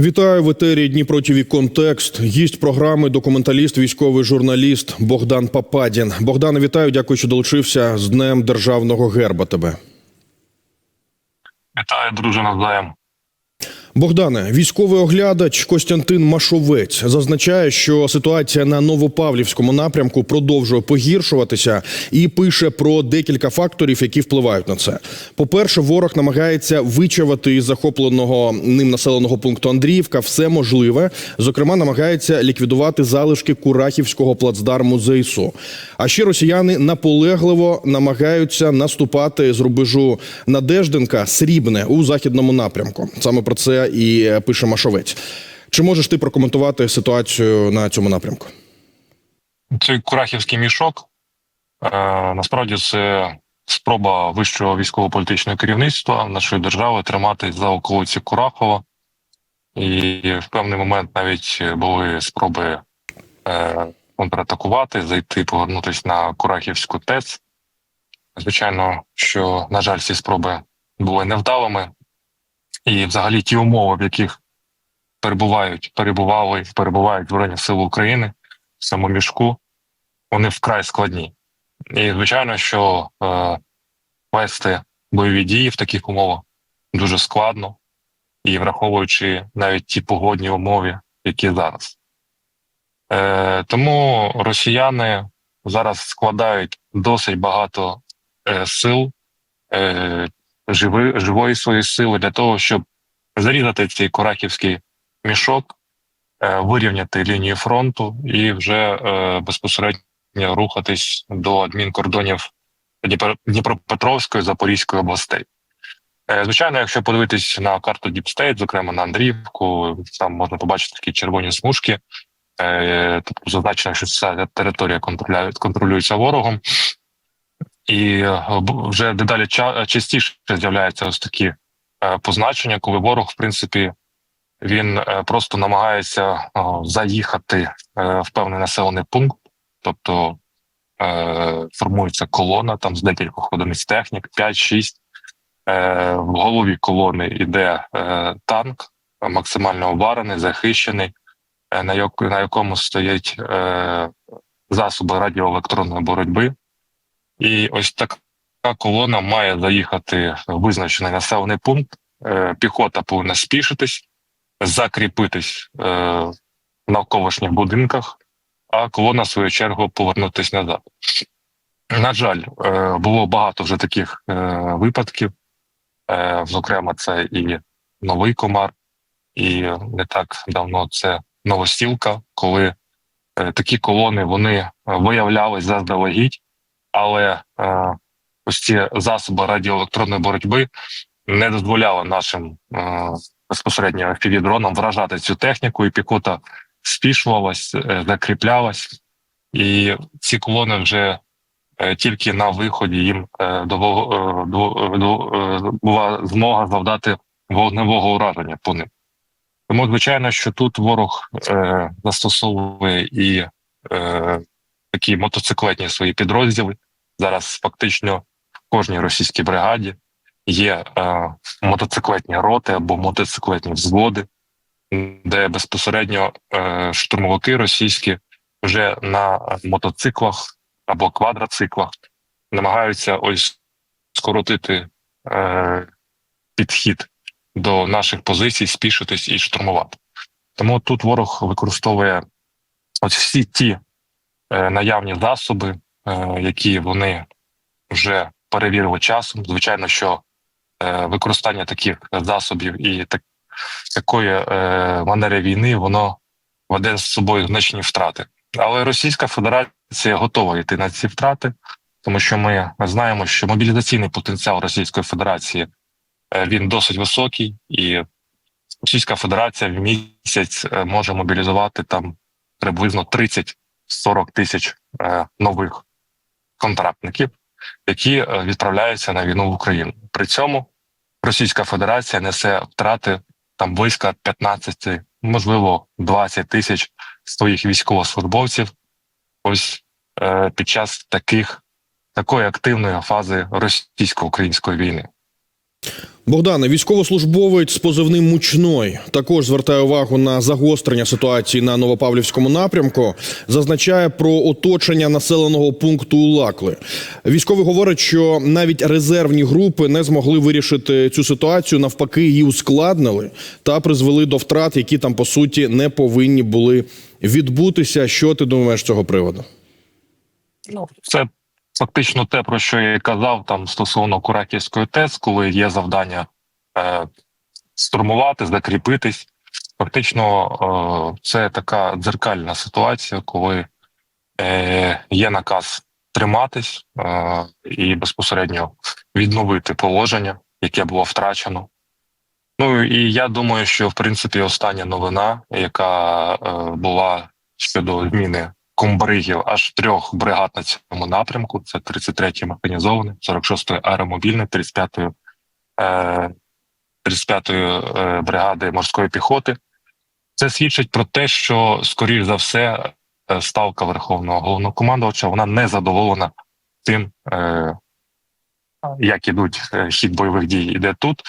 Вітаю в етері Дніпро ТВ Контекст. Гість програми документаліст, військовий журналіст Богдан Пападін. Богдан, вітаю. Дякую, що долучився з Днем Державного герба. Тебе Вітаю, друже, навзаєм. Богдане, військовий оглядач Костянтин Машовець зазначає, що ситуація на Новопавлівському напрямку продовжує погіршуватися і пише про декілька факторів, які впливають на це. По-перше, ворог намагається вичавати із захопленого ним населеного пункту Андріївка все можливе. Зокрема, намагається ліквідувати залишки Курахівського плацдарму ЗСУ. А ще росіяни наполегливо намагаються наступати з рубежу Надежденка Срібне у західному напрямку. Саме про це і пише Машовець. Чи можеш ти прокоментувати ситуацію на цьому напрямку? Цей курахівський мішок е, насправді це спроба вищого військово-політичного керівництва нашої держави тримати за околиці Курахова. І в певний момент навіть були спроби е, контратакувати, зайти, повернутися на Курахівську ТЕЦ. Звичайно, що, на жаль, ці спроби були невдалими. І взагалі ті умови, в яких перебувають, перебували, перебувають Збройні Сили України в цьому мішку, вони вкрай складні. І звичайно, що е, вести бойові дії в таких умовах дуже складно, і враховуючи навіть ті погодні умови, які зараз. Е, Тому росіяни зараз складають досить багато е, сил, е, живи, живої своєї сили для того, щоб зарізати цей курахівський мішок, е, вирівняти лінію фронту і вже е, безпосередньо рухатись до адмінкордонів Дніпро- Дніпропетровської Запорізької областей. Е, Звичайно, якщо подивитись на карту Діпстейт, зокрема на Андріївку, там можна побачити такі червоні смужки, тобто зазначено, що ця територія контролюється ворогом. І е, вже дедалі ча- частіше з'являються ось такі е, позначення, коли ворог, в принципі, він е, просто намагається заїхати е, в певний населений пункт, тобто е, формується колона там з декількох одиниць технік, 5-6. Е, в голові колони йде е, танк, максимально обварений, захищений, е, на, якому стоять е, засоби радіоелектронної боротьби. І ось така колона має заїхати в визначений населений пункт. Е, Піхота повинна спішитись, закріпитись е, в навколишніх будинках, а колона, в свою чергу, повернутись назад. На жаль, е, було багато вже таких е, випадків. Зокрема, це і новий комар, і не так давно це новостілка, коли такі колони вони виявлялись заздалегідь, але е, ось ці засоби радіоелектронної боротьби не дозволяли нашим е, безпосередньо FPV-дронам вражати цю техніку, і піхота спішувалась, е, закріплялась, і ці колони вже е, тільки на виході їм е, до, е, до, до, е, була змога завдати вогневого ураження по ним. Тому, звичайно, що тут ворог е, застосовує і е, такі мотоциклетні свої підрозділи. Зараз фактично в кожній російській бригаді є е, мотоциклетні роти або мотоциклетні взводи, де безпосередньо е, штурмовики російські вже на мотоциклах або квадроциклах намагаються ось скоротити е, підхід до наших позицій, спішитись і штурмувати. Тому тут ворог використовує ось всі ті наявні засоби, е, які вони вже перевірили часом. Звичайно, що е, використання таких засобів і так, такої е, манери війни воно веде з собою значні втрати. Але Російська Федерація готова йти на ці втрати, тому що ми знаємо, що мобілізаційний потенціал Російської Федерації е, він досить високий, і Російська Федерація в місяць е, може мобілізувати там приблизно 30-40 тисяч е, нових контрактників, які е, відправляються на війну в Україну. При цьому Російська Федерація несе втрати там близько 15, можливо, 20 тисяч своїх військовослужбовців. Ось е, під час таких такої активної фази російсько-української війни. Богдане, військовослужбовець з позивним мучной також звертає увагу на загострення ситуації на Новопавлівському напрямку. Зазначає про оточення населеного пункту Улакли. Військовий говорить, що навіть резервні групи не змогли вирішити цю ситуацію. Навпаки, її ускладнили та призвели до втрат, які там по суті не повинні були відбутися. Що ти думаєш з цього приводу? Ну, це фактично те, про що я казав там стосовно Кураківської ТЕС, коли є завдання е, штурмувати, закріпитись. Фактично, е, це така дзеркальна ситуація, коли е, є наказ триматись е, і безпосередньо відновити положення, яке було втрачено. Ну і я думаю, що в принципі остання новина, яка е, була щодо зміни комбригів аж трьох бригад на цьому напрямку: це 33-й механізований, 46-ї аеромобільний, 35-ї е, 35-ї е, бригади морської піхоти. Це свідчить про те, що скоріш за все е, ставка верховного головнокомандувача вона не задоволена тим, е, як ідуть е, хід бойових дій іде тут,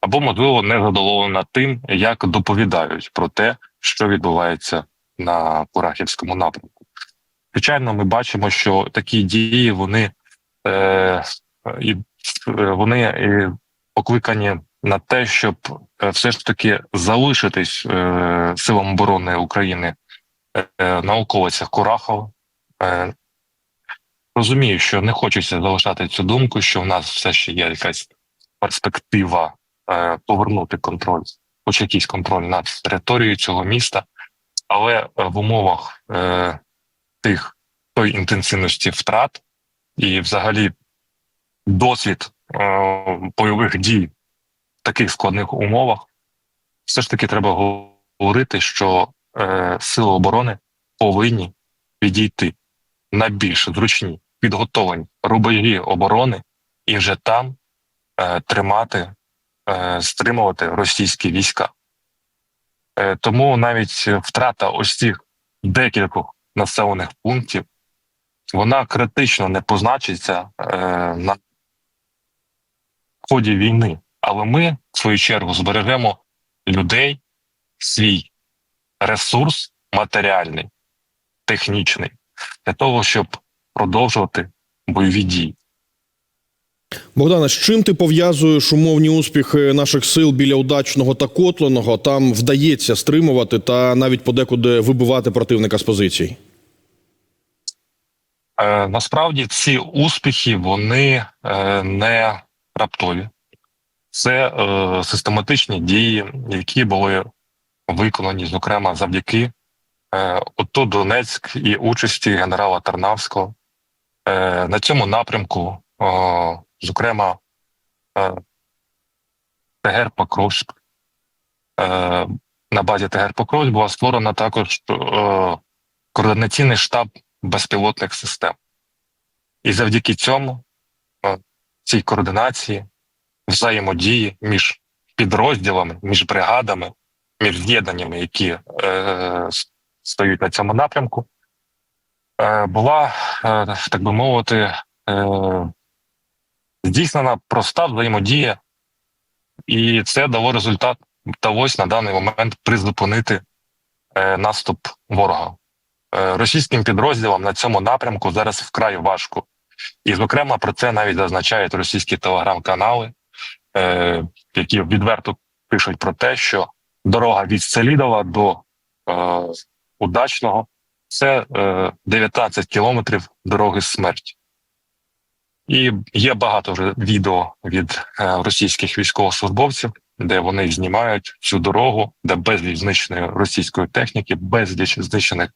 або можливо не задоволена тим, як доповідають про те, що відбувається на Курахівському напрямку. Звичайно, ми бачимо, що такі дії вони, е, е, вони е, покликані на те, щоб е, все ж таки залишитись е, силам оборони України е, на околицях Курахова. Е, розумію, що не хочеться залишати цю думку, що в нас все ще є якась перспектива е, повернути контроль, хоч якийсь контроль над територією цього міста, але в умовах тих той інтенсивності втрат і, взагалі, досвід е, бойових дій в таких складних умовах, все ж таки треба говорити, що е, сили оборони повинні відійти на більш зручні підготовлені рубежі оборони і вже там е, тримати, е, стримувати російські війська. Е, тому навіть втрата ось цих декількох населених пунктів вона критично не позначиться е, на ході війни. Але ми, в свою чергу, збережемо людей, свій ресурс матеріальний, технічний, для того, щоб продовжувати бойові дії. Богдане, з чим ти пов'язуєш умовні успіхи наших сил біля удачного та котленого? Там вдається стримувати та навіть подекуди вибивати противника з позицій. Е, насправді ці успіхи вони е, не раптові, це е, систематичні дії, які були виконані, зокрема, завдяки е, ОТО Донецьк і участі генерала Тарнавського. Е, на цьому напрямку, зокрема, е, ТГР Покровськ. Е, на базі ТГР Покровськ була створена також е, координаційний штаб безпілотних систем. І завдяки цьому, цій координації, взаємодії між підрозділами, між бригадами, між з'єднаннями, які е, стоять на цьому напрямку, була, так би мовити, здійснена проста взаємодія, і це дало результат. Вдалося на даний момент призупинити е, наступ ворога. Е, російським підрозділам на цьому напрямку зараз вкрай важко. І, зокрема, про це навіть зазначають російські телеграм-канали, е, які відверто пишуть про те, що дорога від Селідова до е, Удачного це е, 19 кілометрів дороги смерті. І є багато вже відео від е, російських військовослужбовців, де вони знімають цю дорогу, де безліч знищеної російської техніки, безліч знищених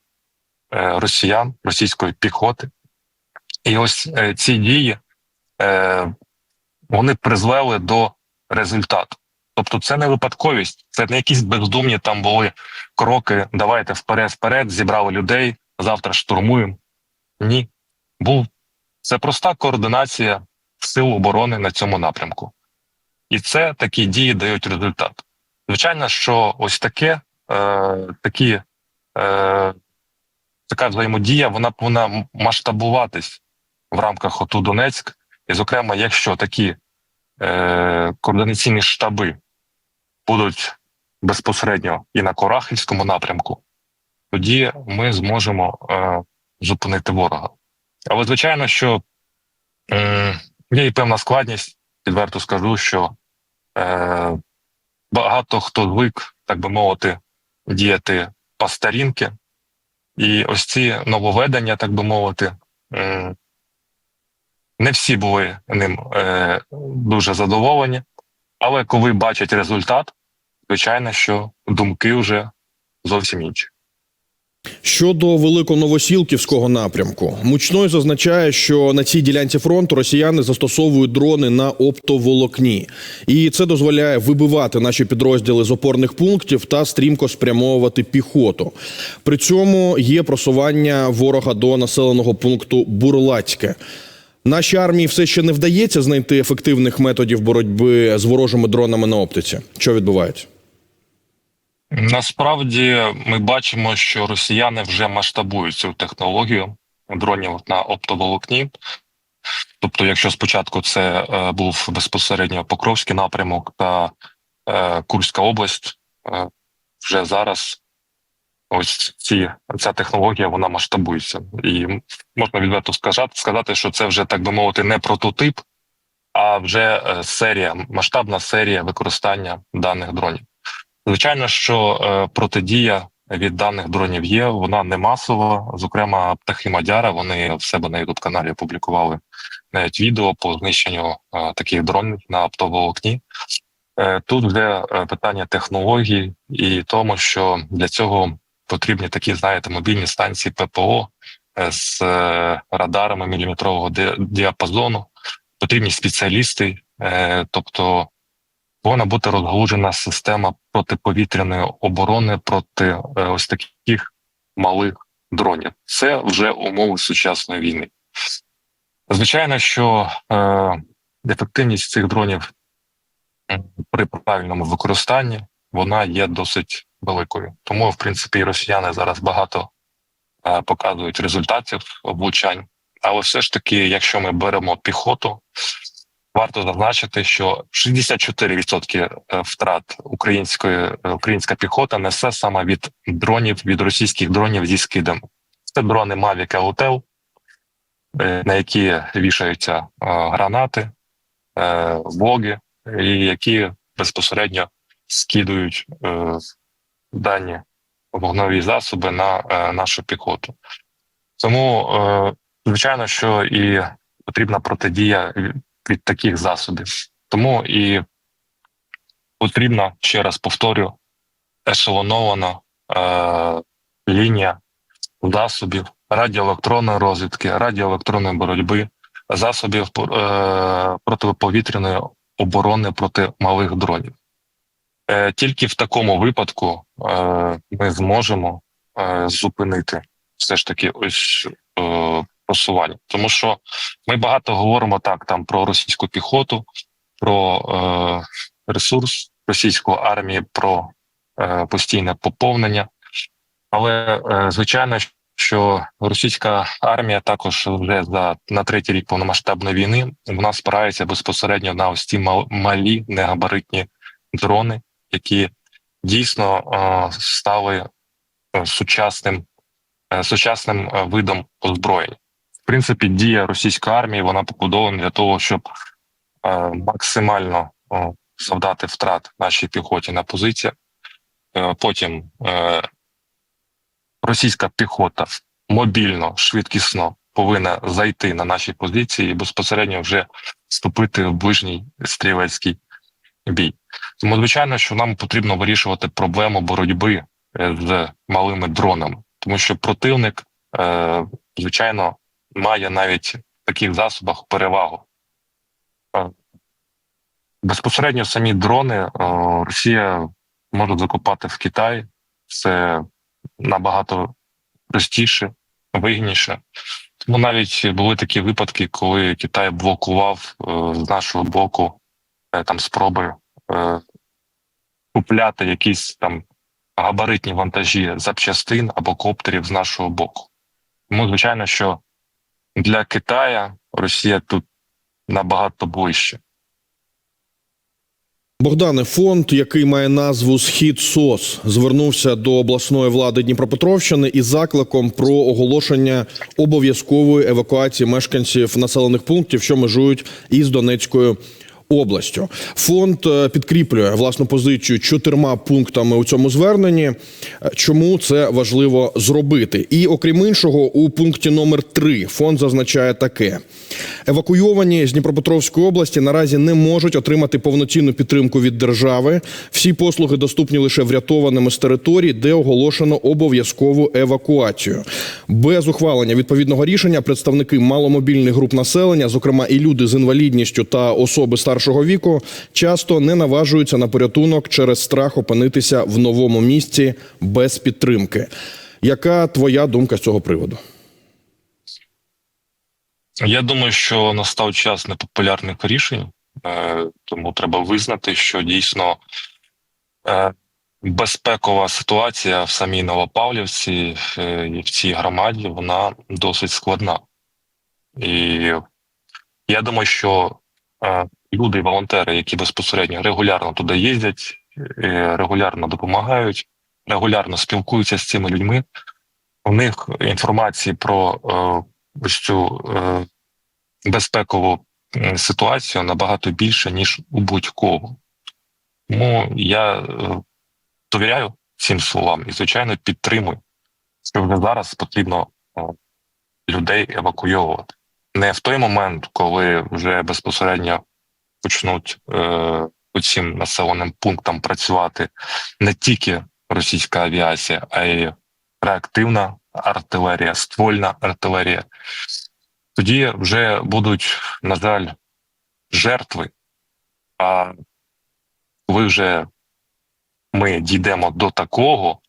е, росіян, російської піхоти. І ось е, ці дії вони призвели до результату. Тобто, це не випадковість, це не якісь бездумні там були кроки. Давайте вперед, вперед, зібрали людей, завтра штурмуємо. Ні, був це проста координація сил оборони на цьому напрямку. І це такі дії дають результат. Звичайно, що ось таке, е, такі, е, така взаємодія, вона повинна масштабуватись в рамках ОТУ Донецьк. І, зокрема, якщо такі е, координаційні штаби будуть безпосередньо і на Корахівському напрямку, тоді ми зможемо е, зупинити ворога. Але звичайно, що є і певна складність, відверто скажу, що е, багато хто звик, так би мовити, діяти по старінки, і ось ці нововведення, так би мовити, не всі були ним е, дуже задоволені, але коли бачать результат, звичайно, що думки вже зовсім інші. Щодо великоновосілківського напрямку, Мучной зазначає, що на цій ділянці фронту росіяни застосовують дрони на оптоволокні, і це дозволяє вибивати наші підрозділи з опорних пунктів та стрімко спрямовувати піхоту. При цьому є просування ворога до населеного пункту Бурлацьке. Нашій армії все ще не вдається знайти ефективних методів боротьби з ворожими дронами на оптиці. Що відбувається? Насправді ми бачимо, що росіяни вже масштабують цю технологію дронів на оптоволокні. Тобто, якщо спочатку це е, був безпосередньо Покровський напрямок та е, Курська область, е, вже зараз ось ці ця технологія вона масштабується, і можна відверто сказати, сказати, що це вже так би мовити не прототип, а вже серія, масштабна серія використання даних дронів. Звичайно, що е, протидія від даних дронів є, вона не масова. Зокрема, птахи Мадяра вони в себе на youtube каналі опублікували навіть відео по знищенню е, таких дронів на оптоволокні. Е, тут вже питання технологій і тому, що для цього потрібні такі, знаєте, мобільні станції ППО з радарами міліметрового діапазону. Потрібні спеціалісти, тобто повинна бути розгалужена система протиповітряної оборони проти е, ось таких малих дронів. Це вже умови сучасної війни. Звичайно, що е, ефективність цих дронів при правильному використанні вона є досить великою. Тому, в принципі, росіяни зараз багато е, показують результатів влучань. Але все ж таки, якщо ми беремо піхоту, варто зазначити, що 64% втрат української е, українська піхота несе саме від дронів, від російських дронів зі скидом. Це дрони Mavic Autel, е, на які вішаються е, гранати, е, воги, і які безпосередньо скидують е, дані вогнові засоби на е, нашу піхоту. Тому, е, звичайно, що і потрібна протидія від таких засобів. Тому і потрібна, ще раз повторю, ешелонована е, лінія засобів радіоелектронної розвідки, радіоелектронної боротьби, засобів е, протиповітряної оборони проти малих дронів. Е, тільки в такому випадку е, ми зможемо е, зупинити все ж таки ось е, просування, тому що ми багато говоримо так там про російську піхоту, про е, ресурс російської армії, про е, постійне поповнення. Але е, звичайно, що російська армія також вже за на третій рік повномасштабної війни вона спирається безпосередньо на ось ці малі негабаритні дрони, які дійсно е, стали е, сучасним, е, сучасним е, видом озброєння в принципі, дія російської армії вона побудована для того, щоб е, максимально е, завдати втрат нашій піхоті на позиціях. Е, потім е, російська піхота мобільно, швидкісно повинна зайти на наші позиції і безпосередньо вже вступити в ближній стрілецький бій. Тому, звичайно, що нам потрібно вирішувати проблему боротьби е, з малими дронами, тому що противник, е, звичайно, має навіть в таких засобах перевагу. Е, Безпосередньо самі дрони е, Росія може закупати в Китай. Це набагато простіше, вигідніше. Тому навіть були такі випадки, коли Китай блокував е, з нашого боку там спроби купляти якісь там габаритні вантажі запчастин або коптерів з нашого боку. Тому, звичайно, що для Китая Росія тут набагато ближче. Богдане, фонд, який має назву Схід СОС, звернувся до обласної влади Дніпропетровщини із закликом про оголошення обов'язкової евакуації мешканців населених пунктів, що межують із Донецькою областю. Фонд е, підкріплює власну позицію чотирма пунктами у цьому зверненні. Е, Чому це важливо зробити? І окрім іншого, у пункті номер 3 фонд зазначає таке: евакуйовані з Дніпропетровської області наразі не можуть отримати повноцінну підтримку від держави. Всі послуги доступні лише врятованими з територій, де оголошено обов'язкову евакуацію. Без ухвалення відповідного рішення представники маломобільних груп населення, зокрема і люди з інвалідністю та особи старшого віку, часто не наважуються на порятунок через страх опинитися в новому місці без підтримки. Яка твоя думка з цього приводу? Я думаю, що настав час непопулярних рішень, е, тому треба визнати, що дійсно е, безпекова ситуація в самій Новопавлівці е, і в цій громаді вона досить складна. І я думаю, що люди, волонтери, які безпосередньо регулярно туди їздять, е, регулярно допомагають, регулярно спілкуються з цими людьми. У них інформації про е, ось цю е, безпекову ситуацію набагато більше, ніж у будь-кого. Тому я довіряю цим словам і, звичайно, підтримую, що вже зараз потрібно людей евакуйовувати. Не в той момент, коли вже безпосередньо почнуть е, цим населеним пунктам працювати не тільки російська авіація, а й реактивна артилерія, ствольна артилерія. Тоді вже будуть, на жаль, жертви. А коли вже ми дійдемо до такого,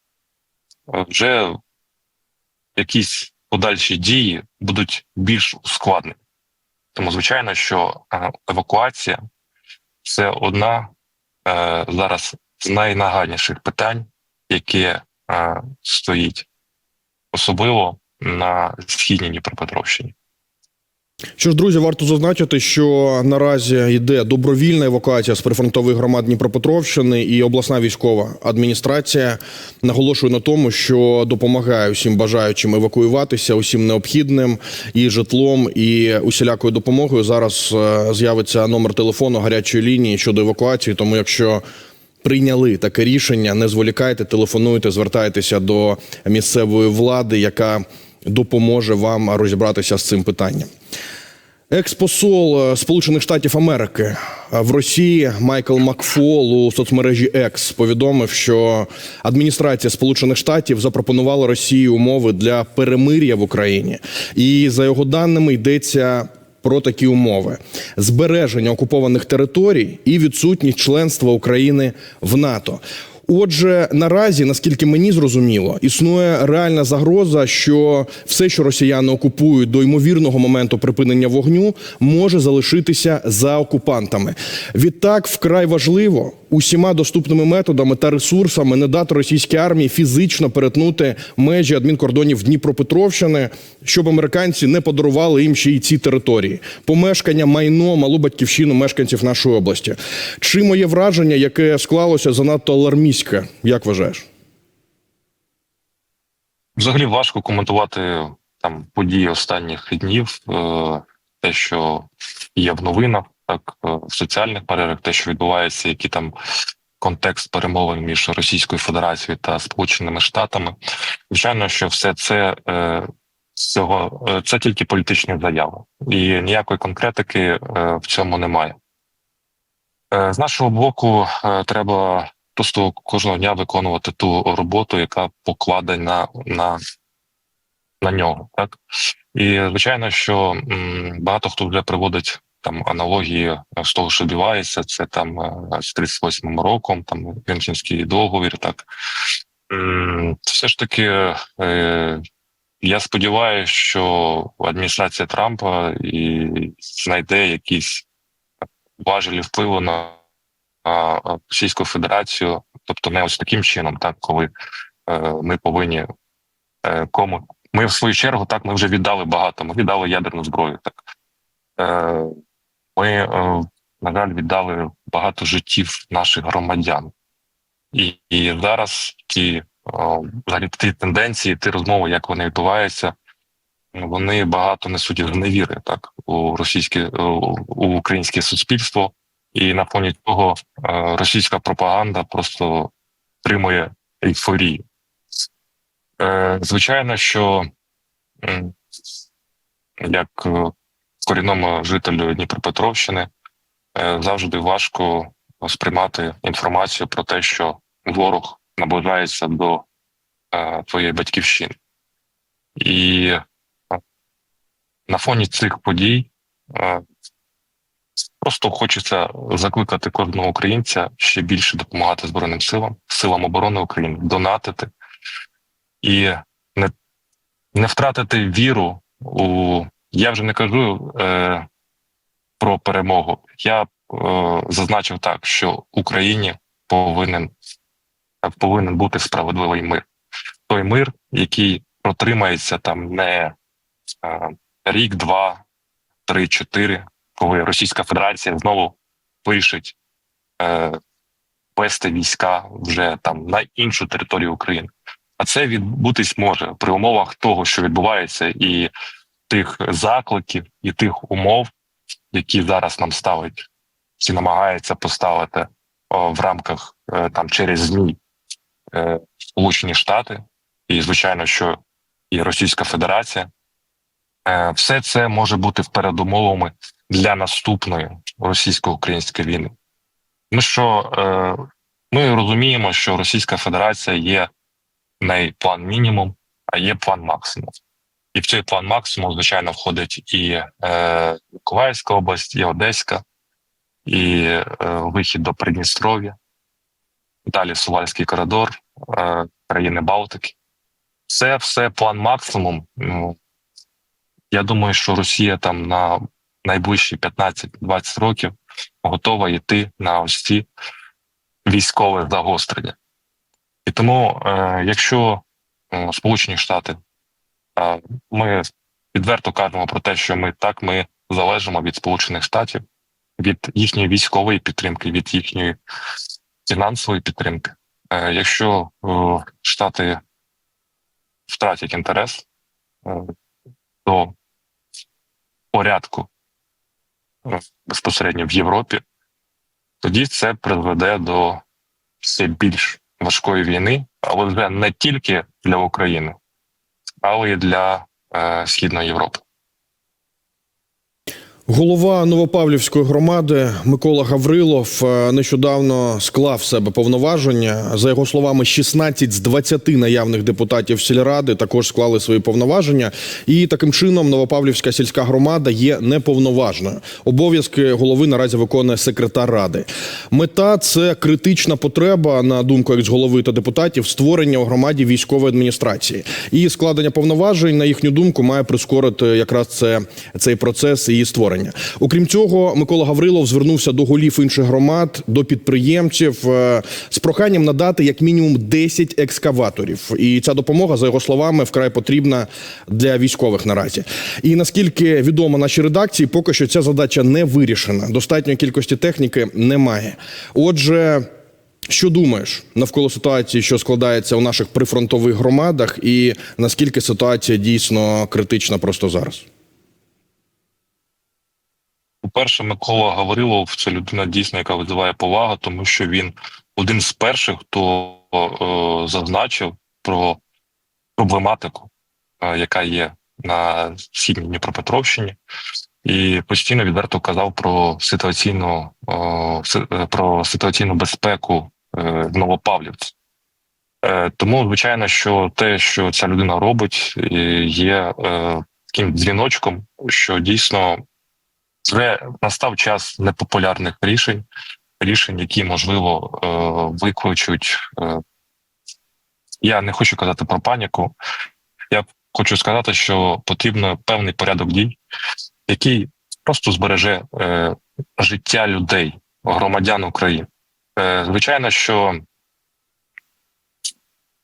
вже якісь подальші дії будуть більш ускладнені. Тому, звичайно, що е, евакуація це одна е, зараз з найнагальніших питань, яке стоїть особливо на східній Дніпропетровщині. Що ж, друзі, варто зазначити, що наразі йде добровільна евакуація з прифронтових громад Дніпропетровщини і обласна військова адміністрація наголошує на тому, що допомагає усім бажаючим евакуюватися, усім необхідним і житлом, і усілякою допомогою. Зараз е, з'явиться номер телефону гарячої лінії щодо евакуації. Тому, якщо прийняли таке рішення, не зволікайте, телефонуйте, звертайтеся до місцевої влади, яка допоможе вам розібратися з цим питанням. Експосол е, Сполучених Штатів Америки е, в Росії Майкл Макфол у соцмережі X повідомив, що адміністрація Сполучених Штатів запропонувала Росії умови для перемир'я в Україні, і за його даними йдеться. Про такі умови: збереження окупованих територій і відсутність членства України в НАТО. Отже, наразі, наскільки мені зрозуміло, існує реальна загроза, що все, що росіяни окупують до ймовірного моменту припинення вогню, може залишитися за окупантами. Відтак, вкрай важливо усіма доступними методами та ресурсами не дати російській армії фізично перетнути межі адмінкордонів Дніпропетровщини, щоб американці не подарували їм ще й ці території, помешкання, майно, малу батьківщину мешканців нашої області. Чи моє враження, яке склалося занадто алармістське, як вважаєш? Взагалі важко коментувати там події останніх днів, е, те, що є в новинах, так е, в соціальних мережах, те, що відбувається, які там контекст перемовин між Російською Федерацією та Сполученими Штатами. Звичайно, що все це е, цього е, це тільки політичні заяви, і ніякої конкретики е, в цьому немає. Е, З нашого боку, е, треба просто кожного дня виконувати ту роботу, яка покладена на, на нього. Так і звичайно, що багато хто вже приводить там аналогії з того, що відбувається, це там е, з 38-м роком, там Мюнхенський договір. Так все ж таки. Е, я сподіваюся, що адміністрація Трампа і знайде якісь важелі впливу на Російську Федерацію, тобто не ось таким чином, так коли е, ми повинні е, кому ми в свою чергу так ми вже віддали багато. Ми віддали ядерну зброю. Так е, ми, е, на жаль, віддали багато життів наших громадян. І, і зараз ті, взагалі, ті тенденції, ті розмови, як вони відбуваються, вони багато несуть зневіри так у російське у у українське суспільство, і на фоні того е, російська пропаганда просто отримує ейфорію. Е, Звичайно, що як е, корінному жителю Дніпропетровщини е, завжди важко сприймати інформацію про те, що ворог наближається до е, твоєї батьківщини. І е, на фоні цих подій просто хочеться закликати кожного українця ще більше допомагати Збройним силам, силам оборони України, донатити і не, не втратити віру у. Я вже не кажу е, про перемогу. Я е, зазначив так, що Україні повинен, повинен бути справедливий мир. Той мир, який протримається там не е, рік, два, три, чотири, коли Російська Федерація знову вирішить е, вести війська вже там на іншу територію України. А це відбутись може при умовах того, що відбувається, і тих закликів, і тих умов, які зараз нам ставить, чи намагається поставити о, в рамках е, там через ЗМІ е, Сполучені Штати, і звичайно, що і Російська Федерація. Е, все це може бути передумовами для наступної російсько-української війни. Ми що е, ми розуміємо, що Російська Федерація є не план мінімум, а є план максимум. І в цей план максимум, звичайно, входить і е, Миколаївська область, і Одеська, і е, вихід до Придністров'я, далі Сувальський коридор, е, країни Балтики. Це все план максимум. Ну, я думаю, що Росія там на найближчі 15-20 років готова йти на ось ці військове загострення. І тому, е, якщо е, Сполучені Штати, ми відверто кажемо про те, що ми так ми залежимо від Сполучених Штатів, від їхньої військової підтримки, від їхньої фінансової підтримки. Е, якщо е, Штати втратять інтерес е, до порядку безпосередньо в Європі, тоді це призведе до все більш важкої війни, але вже не тільки для України, але й для е, Східної Європи. Голова Новопавлівської громади Микола Гаврилов е, нещодавно склав себе повноваження. За його словами, 16 з 20 наявних депутатів сільради також склали свої повноваження. І таким чином Новопавлівська сільська громада є неповноважною. Обов'язки голови наразі виконує секретар ради. Мета це критична потреба, на думку екс-голови та депутатів, створення у громаді військової адміністрації. І складення повноважень, на їхню думку, має прискорити якраз це цей процес і її створення. Окрім цього, Микола Гаврилов звернувся до голів інших громад, до підприємців е, з проханням надати як мінімум 10 екскаваторів. І ця допомога, за його словами, вкрай потрібна для військових наразі. І наскільки відомо нашій редакції, поки що ця задача не вирішена. Достатньої кількості техніки немає. Отже. Що думаєш навколо ситуації, що складається у наших прифронтових громадах, і наскільки ситуація дійсно критична просто зараз? По-перше, Микола Гаврилов це людина дійсно, яка визиває повагу, тому що він один з перших, хто е, зазначив про проблематику, е, яка є на східній Дніпропетровщині, і постійно відверто казав про ситуаційну е, е, про ситуаційну безпеку е, в Новопавлівці. Е, тому, звичайно, що те, що ця людина робить, є е, таким дзвіночком, що дійсно вже настав час непопулярних рішень, рішень, які можливо е, викличуть. Е, я не хочу казати про паніку. Я хочу сказати, що потрібно певний порядок дій, який просто збереже е, життя людей, громадян України. Звичайно, що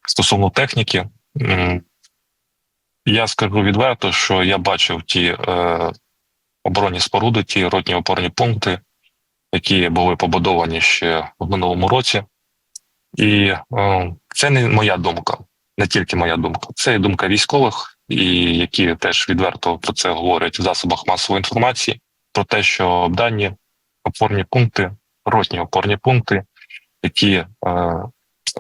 стосовно техніки, я скажу відверто, що я бачив ті оборонні споруди, ті ротні опорні пункти, які були побудовані ще в минулому році. І е, це не моя думка, не тільки моя думка, це і думка військових, і які теж відверто про це говорять в засобах масової інформації, про те, що дані опорні пункти, ротні опорні пункти, які е,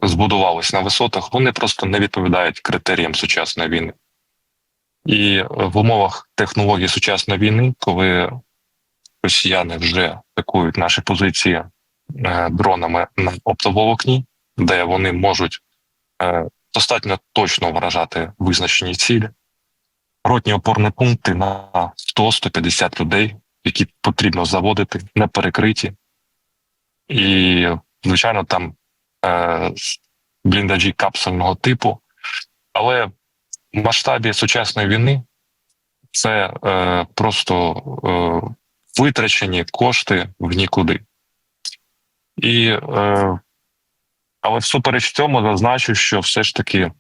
збудувались на висотах, вони просто не відповідають критеріям сучасної війни. І в умовах технології сучасної війни, коли росіяни вже атакують наші позиції е, дронами на оптоволокні, де вони можуть е, достатньо точно вражати визначені цілі, ротні опорні пункти на 100-150 людей, які потрібно заводити, не перекриті. І, звичайно, там е, бліндажі капсульного типу. Але масштабі сучасної війни це е, просто е, витрачені кошти в нікуди. І, е, але всупереч цьому зазначу, що все ж таки,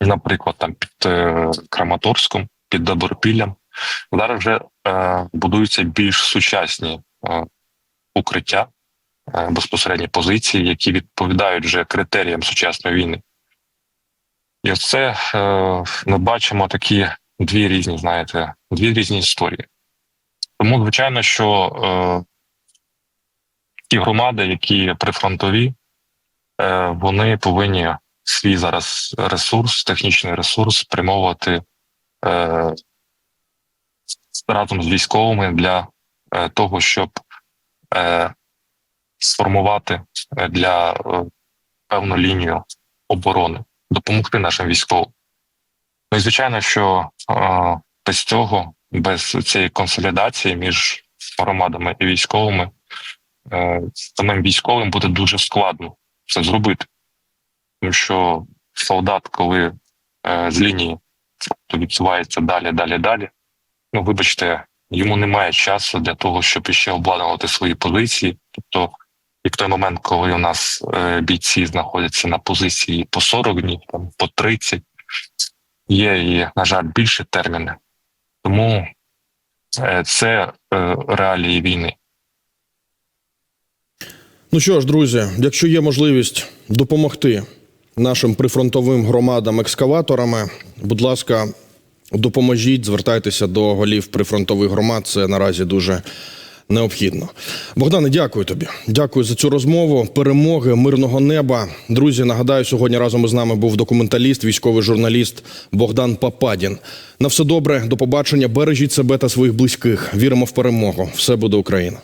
наприклад, там під е, Краматорськом, під Добропіллям, зараз вже е, будуються більш сучасні е, укриття, е, безпосередні позиції, які відповідають вже критеріям сучасної війни. І оце е, ми бачимо такі дві різні, знаєте, дві різні історії. Тому, звичайно, що е, ті громади, які прифронтові, е, вони повинні свій зараз ресурс, технічний ресурс спрямовувати разом з військовими для того, щоб сформувати для певну лінію оборони, допомогти нашим військовим. Ну і звичайно, що е, без цього, без цієї консолідації між громадами і військовими, е, самим військовим буде дуже складно це зробити. Тому що солдат, коли е, з лінії відсувається далі, далі, далі, ну вибачте, йому немає часу для того, щоб іще обладнувати свої позиції. Тобто, і в той момент, коли у нас е, бійці знаходяться на позиції по 40 днів, там по 30, є і, на жаль, більше терміни. Тому е, це е, реалії війни. Ну що ж, друзі, якщо є можливість допомогти нашим прифронтовим громадам екскаваторами, будь ласка, допоможіть, звертайтеся до голів прифронтових громад. Це наразі дуже необхідно. Богдане, дякую тобі. Дякую за цю розмову. Перемоги, мирного неба. Друзі, нагадаю, сьогодні разом із нами був документаліст, військовий журналіст Богдан Пападін. На все добре, до побачення. Бережіть себе та своїх близьких. Віримо в перемогу. Все буде Україна.